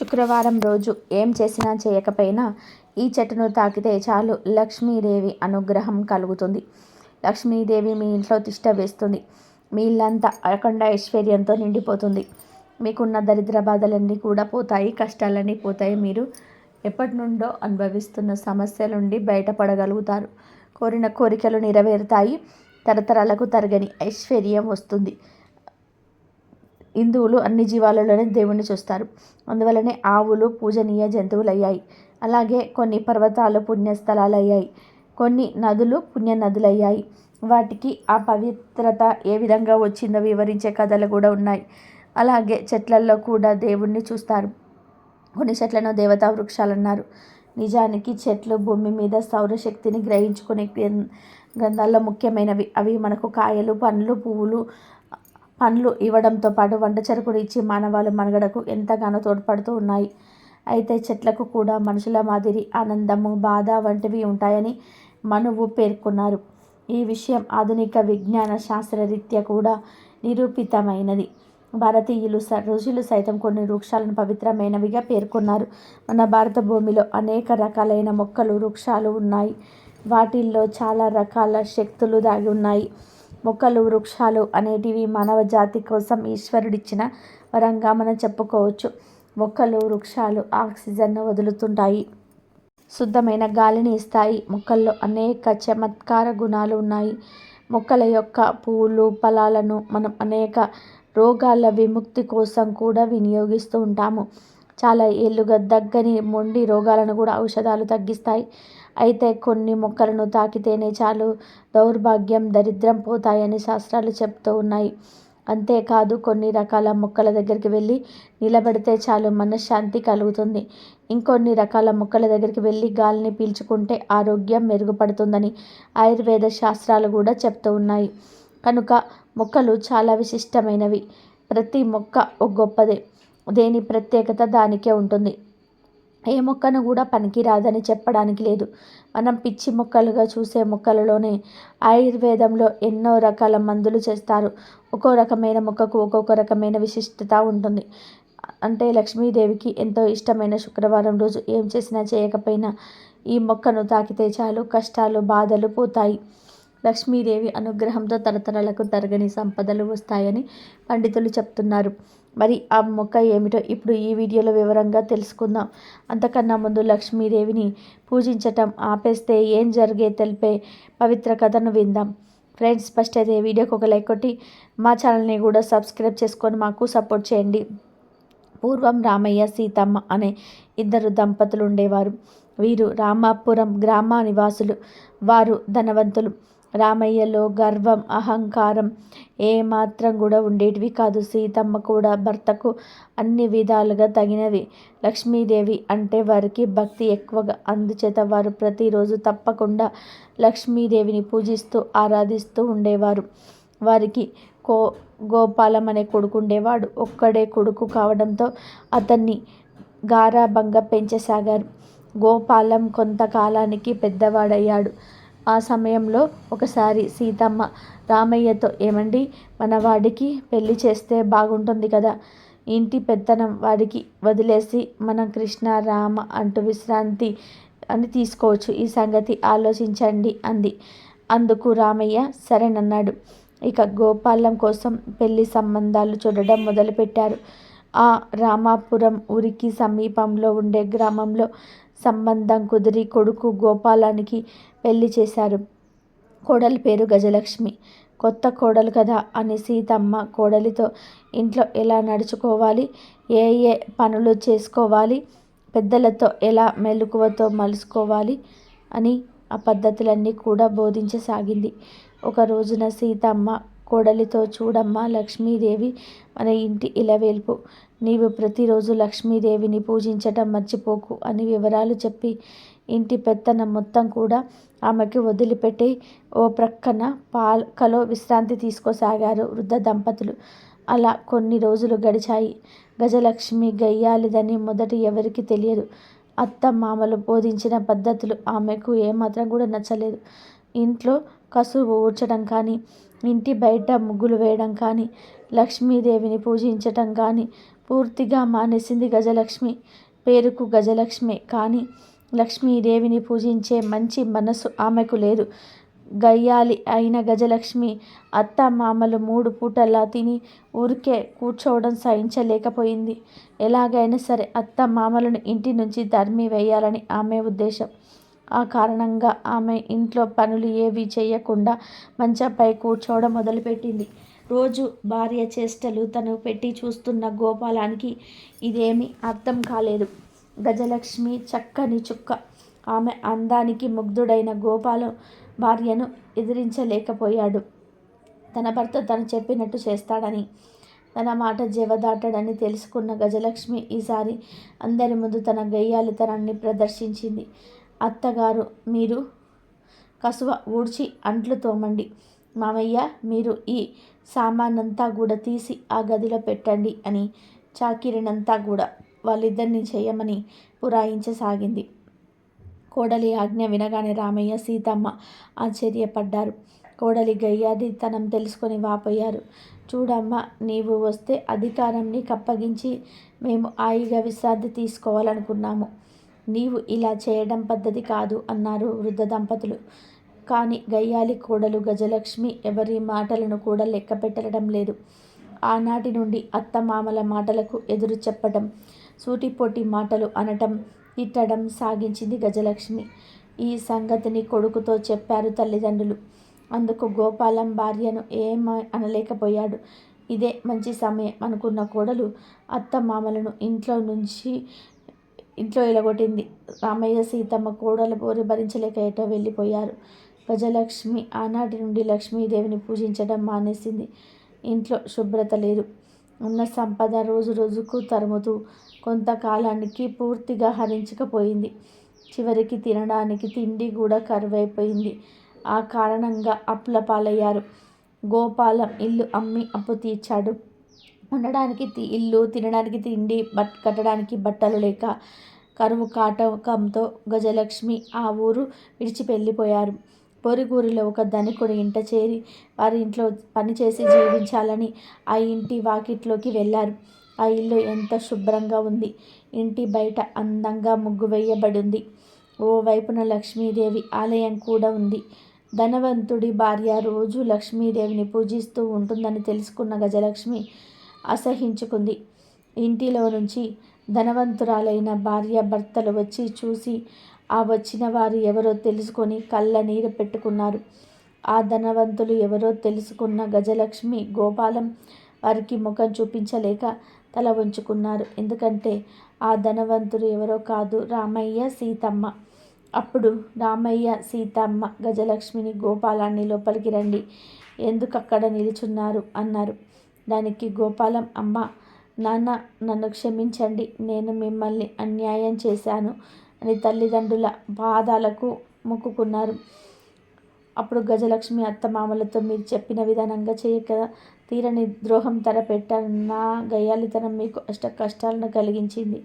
శుక్రవారం రోజు ఏం చేసినా చేయకపోయినా ఈ చెట్టును తాకితే చాలు. లక్ష్మీదేవి అనుగ్రహం కలుగుతుంది. లక్ష్మీదేవి మీ ఇంట్లో తిష్ట వేస్తుంది. మీ ఇల్లంతా అఖండ ఐశ్వర్యంతో నిండిపోతుంది. మీకున్న దరిద్ర బాధలన్నీ కూడా పోతాయి కష్టాలన్నీ పోతాయి. మీరు ఎప్పటి నుండో అనుభవిస్తున్న సమస్యల నుండి బయటపడగలుగుతారు. కోరిన కోరికలు నెరవేరుతాయి. తరతరాలకు తరగని ఐశ్వర్యం వస్తుంది. హిందువులు అన్ని జీవాలలోనే దేవుణ్ణి చూస్తారు. అందువలనే ఆవులు పూజనీయ జంతువులు అయ్యాయి అలాగే కొన్ని పర్వతాలు పుణ్యస్థలాలు అయ్యాయి కొన్ని నదులు పుణ్య నదులు అయ్యాయి వాటికి ఆ పవిత్రత ఏ విధంగా వచ్చిందో వివరించే కథలు కూడా ఉన్నాయి. అలాగే చెట్లల్లో కూడా దేవుణ్ణి చూస్తారు. కొన్ని చెట్లను దేవతా వృక్షాలు అన్నారు నిజానికి చెట్లు భూమి మీద సౌరశక్తిని గ్రహించుకునే గ్రంథాల్లో ముఖ్యమైనవి. అవి మనకు కాయలు పండ్లు పువ్వులు పండ్లు ఇవ్వడంతో పాటు వంట చెరుకులు ఇచ్చి మానవాళి మనుగడకు ఎంతగానో తోడ్పడుతూ ఉన్నాయి. అయితే చెట్లకు కూడా మనుషుల మాదిరి ఆనందము బాధ వంటివి ఉంటాయని మనువు పేర్కొన్నారు. ఈ విషయం ఆధునిక విజ్ఞాన శాస్త్రరీత్యా కూడా నిరూపితమైనది. భారతీయులు ఋషులు సైతం కొన్ని వృక్షాలను పవిత్రమైనవిగా పేర్కొన్నారు. మన భారత భూమిలో అనేక రకాలైన మొక్కలు వృక్షాలు ఉన్నాయి. వాటిల్లో చాలా రకాల శక్తులు దాగి ఉన్నాయి. మొక్కలు వృక్షాలు అనేటివి మానవ జాతి కోసం ఈశ్వరుడిచ్చిన వరంగా మనం చెప్పుకోవచ్చు. మొక్కలు వృక్షాలు ఆక్సిజన్ను వదులుతుంటాయి. శుద్ధమైన గాలిని ఇస్తాయి. మొక్కల్లో అనేక చమత్కార గుణాలు ఉన్నాయి. మొక్కల యొక్క పువ్వులు ఫలాలను మనం అనేక రోగాల విముక్తి కోసం కూడా వినియోగిస్తూ ఉంటాము. చాలా ఏళ్ళుగా దగ్గని మొండి రోగాలను కూడా ఔషధాలు తగ్గిస్తాయి. అయితే కొన్ని మొక్కలను తాకితేనే చాలు దౌర్భాగ్యం దరిద్రం పోతాయని శాస్త్రాలు చెప్తూ ఉన్నాయి. అంతేకాదు కొన్ని రకాల మొక్కల దగ్గరికి వెళ్ళి నిలబడితే చాలు మనశ్శాంతి కలుగుతుంది. ఇంకొన్ని రకాల మొక్కల దగ్గరికి వెళ్ళి గాలిని పీల్చుకుంటే ఆరోగ్యం మెరుగుపడుతుందని ఆయుర్వేద శాస్త్రాలు కూడా చెప్తూ ఉన్నాయి. కనుక మొక్కలు చాలా విశిష్టమైనవి. ప్రతి మొక్క ఒక గొప్పదే. దేని ప్రత్యేకత దానికే ఉంటుంది. ఏ మొక్కను కూడా పనికిరాదని చెప్పడానికి లేదు. మనం పిచ్చి మొక్కలుగా చూసే మొక్కలలోనే ఆయుర్వేదంలో ఎన్నో రకాల మందులు చేస్తారు. ఒక్కో రకమైన మొక్కకు ఒక్కొక్క రకమైన విశిష్టత ఉంటుంది. అంటే లక్ష్మీదేవికి ఎంతో ఇష్టమైన శుక్రవారం రోజు ఏం చేసినా చేయకపోయినా ఈ మొక్కను తాకితే చాలు కష్టాలు బాధలు పోతాయి. లక్ష్మీదేవి అనుగ్రహంతో తరతరాలకు తరగని సంపదలు వస్తాయని పండితులు చెప్తున్నారు. మరి ఆ మొక్క ఏమిటో ఇప్పుడు ఈ వీడియోలో వివరంగా తెలుసుకుందాం. అంతకన్నా ముందు లక్ష్మీదేవిని పూజించటం ఆపేస్తే ఏం జరిగే తెలిపే పవిత్ర కథను విందాం. ఫ్రెండ్స్ ఫస్ట్ అయితే వీడియోకి ఒక లైక్ కొట్టి మా ఛానల్ని కూడా సబ్స్క్రైబ్ చేసుకొని మాకు సపోర్ట్ చేయండి. పూర్వం రామయ్య సీతమ్మ అనే ఇద్దరు దంపతులు ఉండేవారు. వీరు రామాపురం గ్రామ నివాసులు. వారు ధనవంతులు. రామయ్యలో గర్వం అహంకారం ఏమాత్రం కూడా ఉండేటివి కాదు. సీతమ్మ కూడా భర్తకు అన్ని విధాలుగా తగినవి. లక్ష్మీదేవి అంటే వారికి భక్తి ఎక్కువగా. అందుచేత వారు ప్రతిరోజు తప్పకుండా లక్ష్మీదేవిని పూజిస్తూ ఆరాధిస్తూ ఉండేవారు. వారికి కో గోపాలం అనే కొడుకు ఉండేవాడు. ఒక్కడే కొడుకు కావడంతో అతన్ని గారాభంగా పెంచసాగారు. గోపాలం కొంతకాలానికి పెద్దవాడయ్యాడు. ఆ సమయంలో ఒకసారి సీతమ్మ రామయ్యతో ఏమండి మన వాడికి పెళ్ళి చేస్తే బాగుంటుంది కదా? ఇంటి పెత్తనం వాడికి వదిలేసి మనం కృష్ణ రామ అంటూ విశ్రాంతి అని తీసుకోవచ్చు. ఈ సంగతి ఆలోచించండి అంది. అందుకు రామయ్య సరేనన్నాడు. ఇక గోపాలం కోసం పెళ్ళి సంబంధాలు చూడడం మొదలుపెట్టారు. ఆ రామాపురం ఊరికి సమీపంలో ఉండే గ్రామంలో సంబంధం కుదిరి కొడుకు గోపాలానికి పెళ్ళి చేశారు. కోడలి పేరు గజలక్ష్మి. కొత్త కోడలు కదా అని సీతమ్మ కోడలితో ఇంట్లో ఎలా నడుచుకోవాలి? ఏ ఏ పనులు చేసుకోవాలి? పెద్దలతో ఎలా మెలకువతో మలుసుకోవాలి? అని ఆ పద్ధతులన్నీ కూడా బోధించసాగింది. ఒక రోజున సీతమ్మ కోడలితో చూడమ్మా లక్ష్మీదేవి మన ఇంటి ఇలవేల్పు. నీవు ప్రతిరోజు లక్ష్మీదేవిని పూజించటం మర్చిపోకు అని వివరాలు చెప్పి ఇంటి పెత్తనం మొత్తం కూడా ఆమెకి వదిలిపెట్టి ఓ ప్రక్కన పాలకలో విశ్రాంతి తీసుకోసాగారు వృద్ధ దంపతులు. అలా కొన్ని రోజులు గడిచాయి. గజలక్ష్మి గయ్యాలిదని మొదటి ఎవరికి తెలియదు. అత్త మామలు బోధించిన పద్ధతులు ఆమెకు ఏమాత్రం కూడా నచ్చలేదు. ఇంట్లో కసువు ఊడ్చడం కానీ ఇంటి బయట ముగ్గులు వేయడం కానీ లక్ష్మీదేవిని పూజించటం కానీ పూర్తిగా మానేసింది గజలక్ష్మి పేరుకు గజలక్ష్మి కానీ లక్ష్మీదేవిని పూజించే మంచి మనసు ఆమెకు లేదు. గయ్యాలి అయిన గజలక్ష్మి అత్త మామలు మూడు పూటల్లా తిని ఊరికే కూర్చోవడం సహించలేకపోయింది. ఎలాగైనా సరే అత్త మామలను ఇంటి నుంచి తరిమి వేయాలని ఆమె ఉద్దేశం. ఆ కారణంగా ఆమె ఇంట్లో పనులు ఏవి చేయకుండా మంచంపై కూర్చోవడం మొదలుపెట్టింది. రోజు భార్య చేష్టలు తను పెట్టి చూస్తున్న గోపాలానికి ఇదేమీ అర్థం కాలేదు. గజలక్ష్మి చక్కని చుక్క. ఆమె అందానికి ముగ్ధుడైన గోపాలం భార్యను ఎదిరించలేకపోయాడు. తన భర్త తను చెప్పినట్టు చేస్తాడని తన మాట జవదాటడని తెలుసుకున్న గజలక్ష్మి ఈసారి అందరి ముందు తన గయ్యాలితనాన్ని ప్రదర్శించింది. అత్తగారు మీరు కసువ ఊడ్చి అంట్లు తోమండి. మామయ్య మీరు ఈ సామానంతా కూడా తీసి ఆ గదిలో పెట్టండి అని చాకిరినంతా కూడా వాళ్ళిద్దరిని చేయమని పురాయించసాగింది. కోడలి ఆజ్ఞ వినగానే రామయ్య సీతమ్మ ఆశ్చర్యపడ్డారు. కోడలి గయ్యాది తనం తెలుసుకొని వాపోయారు. చూడమ్మ నీవు వస్తే అధికారంని కప్పగించి మేము హాయిగా విశ్రాంతి తీసుకోవాలనుకున్నాము. నీవు ఇలా చేయడం పద్ధతి కాదు అన్నారు వృద్ధ దంపతులు. కానీ గయ్యాలి కోడలు గజలక్ష్మి ఎవరి మాటలను కూడా లెక్క పెట్టడం లేదు. ఆనాటి నుండి అత్తమామల మాటలకు ఎదురు చెప్పడం సూటిపోటి మాటలు అనటం తిట్టడం సాగించింది గజలక్ష్మి. ఈ సంగతిని కొడుకుతో చెప్పారు తల్లిదండ్రులు. అందుకు గోపాలం భార్యను ఏం అనలేకపోయాడు. ఇదే మంచి సమయం అనుకున్న కోడలు అత్త మామలను ఇంట్లో నుంచి ఇంట్లో ఎలగొట్టింది. రామయ్య సీతమ్మ కోడలు బోరి భరించలేక ఎటో వెళ్ళిపోయారు. గజలక్ష్మి ఆనాటి నుండి లక్ష్మీదేవిని పూజించడం మానేసింది. ఇంట్లో శుభ్రత లేదు. ఉన్న సంపద రోజు రోజుకు తరుముతూ కొంతకాలానికి పూర్తిగా హరించకపోయింది. చివరికి తినడానికి తిండి కూడా కరువైపోయింది. ఆ కారణంగా అప్పుల పాలయ్యారు గోపాలం ఇల్లు అమ్మి అప్పు తీర్చాడు. ఉండడానికి ఇల్లు తినడానికి తిండి బట్ కట్టడానికి బట్టలు లేక కరువు కాటకంతో గజలక్ష్మి ఆ ఊరు విడిచి వెళ్ళిపోయారు పొరుగురిలో ఒక ధనికుడి ఇంట చేరి వారి ఇంట్లో పనిచేసి జీవించాలని ఆ ఇంటి వాకిట్లోకి వెళ్ళారు. ఆ ఇల్లు ఎంత శుభ్రంగా ఉంది. ఇంటి బయట అందంగా ముగ్గు వేయబడింది. ఓ వైపున లక్ష్మీదేవి ఆలయం కూడా ఉంది. ధనవంతుడి భార్య రోజు లక్ష్మీదేవిని పూజిస్తూ ఉంటుందని తెలుసుకున్న గజలక్ష్మి అసహించుకుంది. ఇంటిలో నుంచి ధనవంతురాలైన భార్య భర్తలు వచ్చి చూసి ఆ వచ్చిన వారు ఎవరో తెలుసుకొని కళ్ళ నీరు పెట్టుకున్నారు. ఆ ధనవంతులు ఎవరో తెలుసుకున్న గజలక్ష్మి గోపాలం వారికి ముఖం చూపించలేక తల ఉంచుకున్నారు ఎందుకంటే ఆ ధనవంతులు ఎవరో కాదు రామయ్య సీతమ్మ. అప్పుడు రామయ్య సీతమ్మ గజలక్ష్మిని గోపాలాన్ని లోపలికి రండి ఎందుకు అక్కడ నిలుచున్నారు? అన్నారు. దానికి గోపాలం అమ్మ నాన్న నన్ను క్షమించండి నేను మిమ్మల్ని అన్యాయం చేశాను అని తల్లిదండ్రుల పాదాలకు మొక్కుకున్నారు. అప్పుడు గజలక్ష్మి అత్తమామలతో మీరు చెప్పిన విధానంగా చేయక తీరని ద్రోహం తరపెట్టన్న గయాలితనం మీకు అష్ట కష్టాలను కలిగించింది.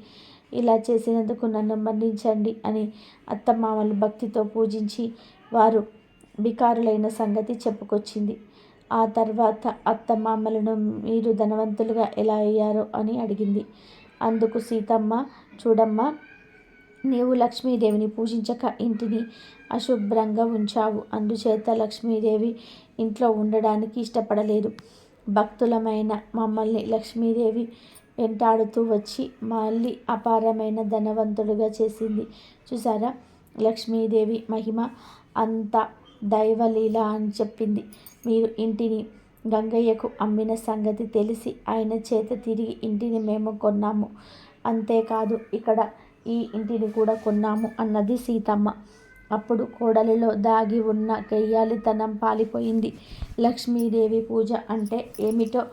ఇలా చేసినందుకు నన్ను మన్నించండి అని అత్తమామలు భక్తితో పూజించి వారు బికారులైన సంగతి చెప్పుకొచ్చింది. ఆ తర్వాత అత్తమామలను మీరు ధనవంతులుగా ఎలా అయ్యారో అని అడిగింది. అందుకు సీతమ్మ చూడమ్మా నీవు లక్ష్మీదేవిని పూజించక ఇంటిని అశుభ్రంగా ఉంచావు. అందుచేత లక్ష్మీదేవి ఇంట్లో ఉండడానికి ఇష్టపడలేదు. భక్తులమైన మమ్మల్ని లక్ష్మీదేవి వెంటాడుతూ వచ్చి మళ్ళీ అపారమైన ధనవంతుడుగా చేసింది. చూసారా లక్ష్మీదేవి మహిమ అంతా దైవలీల అని చెప్పింది. మీరు ఇంటిని గంగయ్యకు అమ్మిన సంగతి తెలిసి ఆయన చేత తిరిగి ఇంటిని మేము కొన్నాము. అంతేకాదు ఇక్కడ ఈ ఇంటిని కూడా కొన్నాము అన్నది సీతమ్మ. అప్పుడు కోడలిలో దాగి ఉన్న గయ్యాలితనం పాలిపోయింది. లక్ష్మీదేవి పూజ అంటే ఏమిటో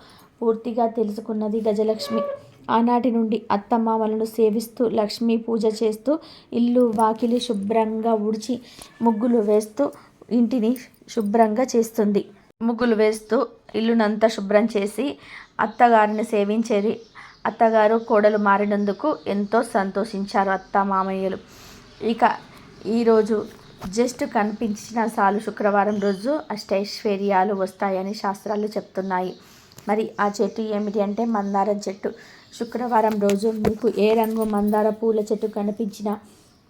పూర్తిగా తెలుసుకున్నది గజలక్ష్మి. ఆనాటి నుండి అత్తమామలను సేవిస్తూ లక్ష్మీ పూజ చేస్తూ ఇల్లు వాకిలి శుభ్రంగా ఉడిచి ముగ్గులు వేస్తూ ఇంటిని శుభ్రంగా చేస్తుంది. ముగ్గులు వేస్తూ ఇల్లునంతా శుభ్రం చేసి అత్తగారిని సేవించేది. అత్తగారు కోడలు మారినందుకు ఎంతో సంతోషించారు అత్త మామయ్యలు. ఇక ఈరోజు జస్ట్ కనిపించిన సాలు శుక్రవారం రోజు అష్టైశ్వర్యాలు వస్తాయని శాస్త్రాలు చెప్తున్నాయి. మరి ఆ చెట్టు ఏమిటి అంటే మందారం చెట్టు. శుక్రవారం రోజు మీకు ఏ రంగు మందార పూల చెట్టు కనిపించినా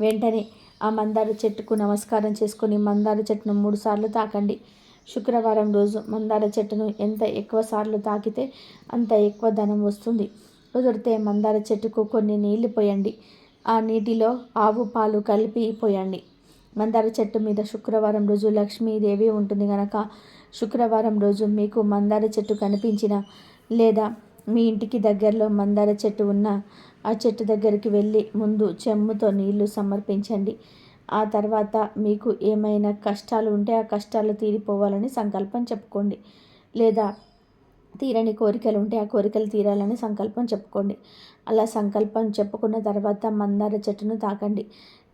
వెంటనే ఆ మందార చెట్టుకు నమస్కారం చేసుకుని మందార చెట్టును మూడుసార్లు తాకండి. శుక్రవారం రోజు మందార చెట్టును ఎంత ఎక్కువ సార్లు తాకితే అంత ఎక్కువ ధనం వస్తుంది. కుదిరితే మందార చెట్టుకు కొన్ని నీళ్ళు పోయండి. ఆ నీటిలో ఆవు పాలు కలిపి పోయండి. మందార చెట్టు మీద శుక్రవారం రోజు లక్ష్మీదేవి ఉంటుంది కనుక శుక్రవారం రోజు మీకు మందార చెట్టు కనిపించిన లేదా మీ ఇంటికి దగ్గరలో మందార చెట్టు ఉన్న ఆ చెట్టు దగ్గరికి వెళ్ళి ముందు చెమ్ముతో నీళ్ళు సమర్పించండి. ఆ తర్వాత మీకు ఏమైనా కష్టాలు ఉంటే ఆ కష్టాలు తీరిపోవాలని సంకల్పం చెప్పుకోండి. లేదా తీరని కోరికలు ఉంటే ఆ కోరికలు తీరాలని సంకల్పం చెప్పుకోండి. అలా సంకల్పం చెప్పుకున్న తర్వాత మందార చెట్టును తాకండి.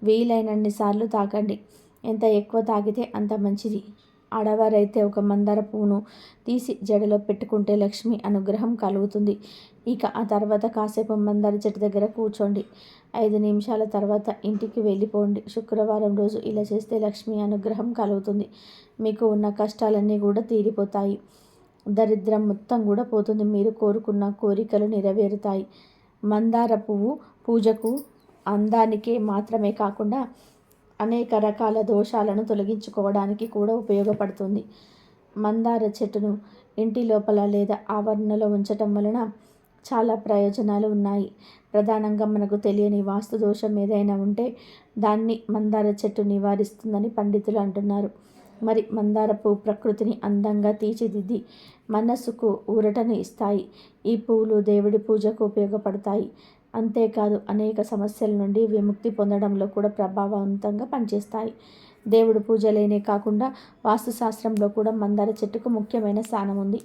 వీలైనన్ని సార్లు తాకండి. ఎంత ఎక్కువ తాగితే అంత మంచిది. ఆడవారైతే ఒక మందార పువ్వును తీసి జడలో పెట్టుకుంటే లక్ష్మి అనుగ్రహం కలుగుతుంది. ఇక ఆ తర్వాత కాసేపు మందార చెట్టు దగ్గర కూర్చోండి. ఐదు నిమిషాల తర్వాత ఇంటికి వెళ్ళిపోండి. శుక్రవారం రోజు ఇలా చేస్తే లక్ష్మి అనుగ్రహం కలుగుతుంది. మీకు ఉన్న కష్టాలన్నీ కూడా తీరిపోతాయి. దరిద్రం మొత్తం కూడా పోతుంది. మీరు కోరుకున్న కోరికలు నెరవేరుతాయి. మందార పువ్వు పూజకు అందానికే మాత్రమే కాకుండా అనేక రకాల దోషాలను తొలగించుకోవడానికి కూడా ఉపయోగపడుతుంది. మందార చెట్టును ఇంటి లోపల లేదా ఆవరణలో ఉంచటం వలన చాలా ప్రయోజనాలు ఉన్నాయి. ప్రధానంగా మనకు తెలియని వాస్తు దోషం ఏదైనా ఉంటే దాన్ని మందార చెట్టు నివారిస్తుందని పండితులు అంటున్నారు. మరి మందార పువ్వు ప్రకృతిని అందంగా తీర్చిదిద్ది మనస్సుకు ఊరటను ఇస్తాయి. ఈ పువ్వులు దేవుడి పూజకు ఉపయోగపడతాయి. అంతేకాదు అనేక సమస్యల నుండి విముక్తి పొందడంలో కూడా ప్రభావవంతంగా పనిచేస్తాయి. దేవుడు పూజలేనే కాకుండా వాస్తుశాస్త్రంలో కూడా మందార చెట్టుకు ముఖ్యమైన స్థానం ఉంది.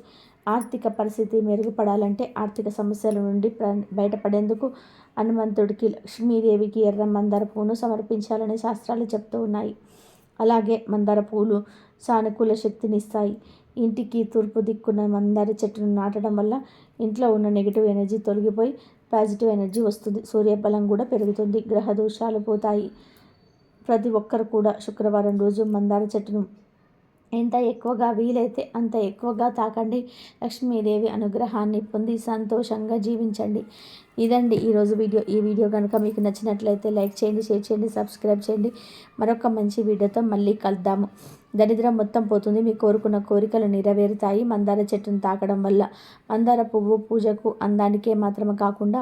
ఆర్థిక పరిస్థితి మెరుగుపడాలంటే ఆర్థిక సమస్యల నుండి బయటపడేందుకు హనుమంతుడికి లక్ష్మీదేవికి ఎర్ర మందార పువ్వును సమర్పించాలని శాస్త్రాలు చెప్తూ ఉన్నాయి. అలాగే మందార పూలు సానుకూల శక్తిని ఇస్తాయి. ఇంటికి తూర్పు దిక్కున మందార చెట్టును నాటడం వల్ల ఇంట్లో ఉన్న నెగిటివ్ ఎనర్జీ తొలగిపోయి పాజిటివ్ ఎనర్జీ వస్తుంది. సూర్యబలం కూడా పెరుగుతుంది. గ్రహ దోషాలు పోతాయి. ప్రతి ఒక్కరు కూడా శుక్రవారం రోజు మందార చెట్టును ఎంత ఎక్కువగా వీలైతే అంత ఎక్కువగా తాకండి. లక్ష్మీదేవి అనుగ్రహాన్ని పొంది సంతోషంగా జీవించండి. ఇదండి ఈరోజు వీడియో. ఈ వీడియో కనుక మీకు నచ్చినట్లయితే లైక్ చేయండి షేర్ చేయండి సబ్స్క్రైబ్ చేయండి. మరొక మంచి వీడియోతో మళ్ళీ కలుద్దాము. దరిద్రం మొత్తం పోతుంది. మీ కోరుకున్న కోరికలు నెరవేరుతాయి. మందార చెట్టును తాకడం వల్ల మందార పువ్వు పూజకు అందానికే మాత్రమే కాకుండా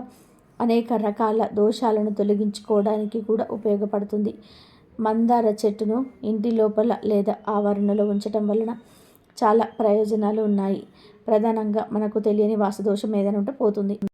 అనేక రకాల దోషాలను తొలగించుకోవడానికి కూడా ఉపయోగపడుతుంది. మందార చెట్టును ఇంటి లోపల లేదా ఆవరణలో ఉంచటం వలన చాలా ప్రయోజనాలు ఉన్నాయి. ప్రధానంగా మనకు తెలియని వాసుదోషం ఏదైనా ఉంటే పోతుంది.